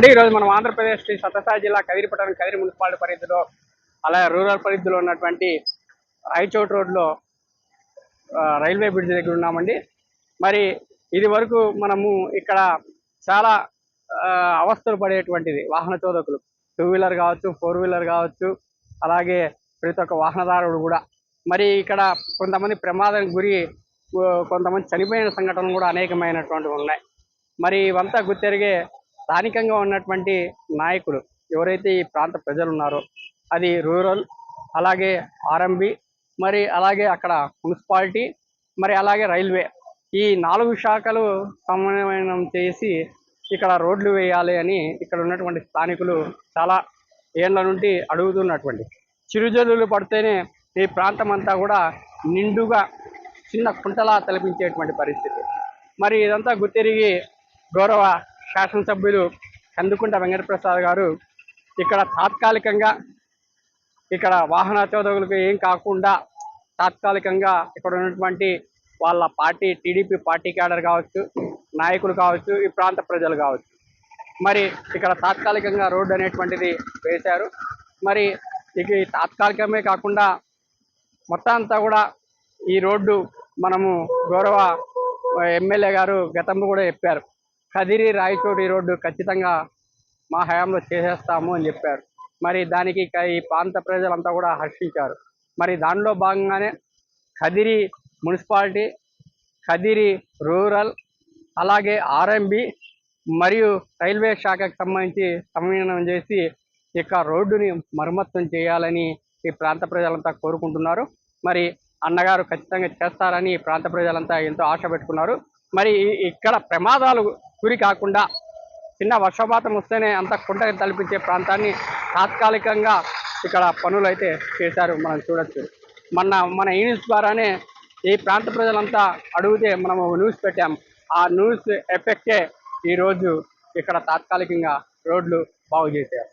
ఏమంటే ఈరోజు మనం ఆంధ్రప్రదేశ్ శ్రీ సత్యసాయి జిల్లా కదిరిపట్టణం కదిరి మున్సిపాలిటీ పరిధిలో అలాగే రూరల్ పరిధిలో ఉన్నటువంటి రాయచోట్ రోడ్లో రైల్వే బ్రిడ్జ్ దగ్గర ఉన్నామండి. మరి ఇది వరకు మనము ఇక్కడ చాలా ఆ, అవస్థలు పడేటువంటిది. వాహన చోదకులు. టూ వీలర్ కావచ్చు ఫోర్ వీలర్ కావచ్చు అలాగే ప్రతి ఒక్క వాహనదారుడు కూడా. మరి ఇక్కడ కొంతమంది ప్రమాదానికి గురి కొంతమంది చనిపోయిన సంఘటనలు కూడా అనేకమైనటువంటివి ఉన్నాయి. మరి ఇవంతా గుర్తెరిగే స్థానికంగా ఉన్నటువంటి నాయకులు ఎవరైతే ఈ ప్రాంత ప్రజలు ఉన్నారో అది రూరల్ అలాగే ఆర్ఎంబి మరి అలాగే అక్కడ మున్సిపాలిటీ మరి అలాగే రైల్వే. ఈ నాలుగు శాఖలు సమన్వయం చేసి ఇక్కడ రోడ్లు వేయాలి అని ఇక్కడ ఉన్నటువంటి స్థానికులు చాలా ఏళ్ళ నుండి అడుగుతున్నటువంటి. చిరుజల్లులు పడితేనే ఈ ప్రాంతం అంతా కూడా నిండుగా చిన్న కుంటలా తలపించేటువంటి పరిస్థితి. మరి ఇదంతా గుర్తిరిగి గౌరవ శాసనసభ్యులు కందుకుంట వెంకటప్రసాద్ గారు ఇక్కడ తాత్కాలికంగా ఇక్కడ వాహన చోదకులకు ఏం కాకుండా తాత్కాలికంగా ఇక్కడ ఉన్నటువంటి వాళ్ళ పార్టీ టీడీపీ పార్టీ క్యాడర్ కావచ్చు నాయకులు కావచ్చు ఈ ప్రాంత ప్రజలు కావచ్చు. మరి ఇక్కడ తాత్కాలికంగా రోడ్డు అనేటువంటిది వేశారు. మరి ఇక తాత్కాలికమే కాకుండా మొత్తం అంతా కూడా ఈ రోడ్డు మనము గౌరవ ఎమ్మెల్యే గారు గతంలో కూడా చెప్పారు. కదిరి రాయచోటి రోడ్డు ఖచ్చితంగా మా హయాంలో చేసేస్తాము అని చెప్పారు. మరి దానికి ఈ ప్రాంత ప్రజలంతా కూడా హర్షించారు. మరి దానిలో భాగంగానే కదిరి మున్సిపాలిటీ కదిరి రూరల్ అలాగే ఆర్ఎంబి మరియు రైల్వే శాఖకు సంబంధించి సమన్వయం చేసి ఇక రోడ్డుని మరమ్మత్తం చేయాలని ఈ ప్రాంత ప్రజలంతా కోరుకుంటున్నారు. మరి అన్నగారు ఖచ్చితంగా చేస్తారని ఈ ప్రాంత ప్రజలంతా ఎంతో ఆశ పెట్టుకున్నారు. మరి ఇక్కడ ప్రమాదాలు గురి కాకుండా చిన్న వర్షపాతం వస్తేనే అంత కుంట తలపించే ప్రాంతాన్ని తాత్కాలికంగా ఇక్కడ పనులు అయితే చేశారు మనం చూడొచ్చు. మొన్న మన ఈ న్యూస్ ద్వారానే ఈ ప్రాంత ప్రజలంతా అడిగితే మనము న్యూస్ పెట్టాం. ఆ న్యూస్ ఎఫెక్టే ఈరోజు ఇక్కడ తాత్కాలికంగా రోడ్లు బాగు చేశారు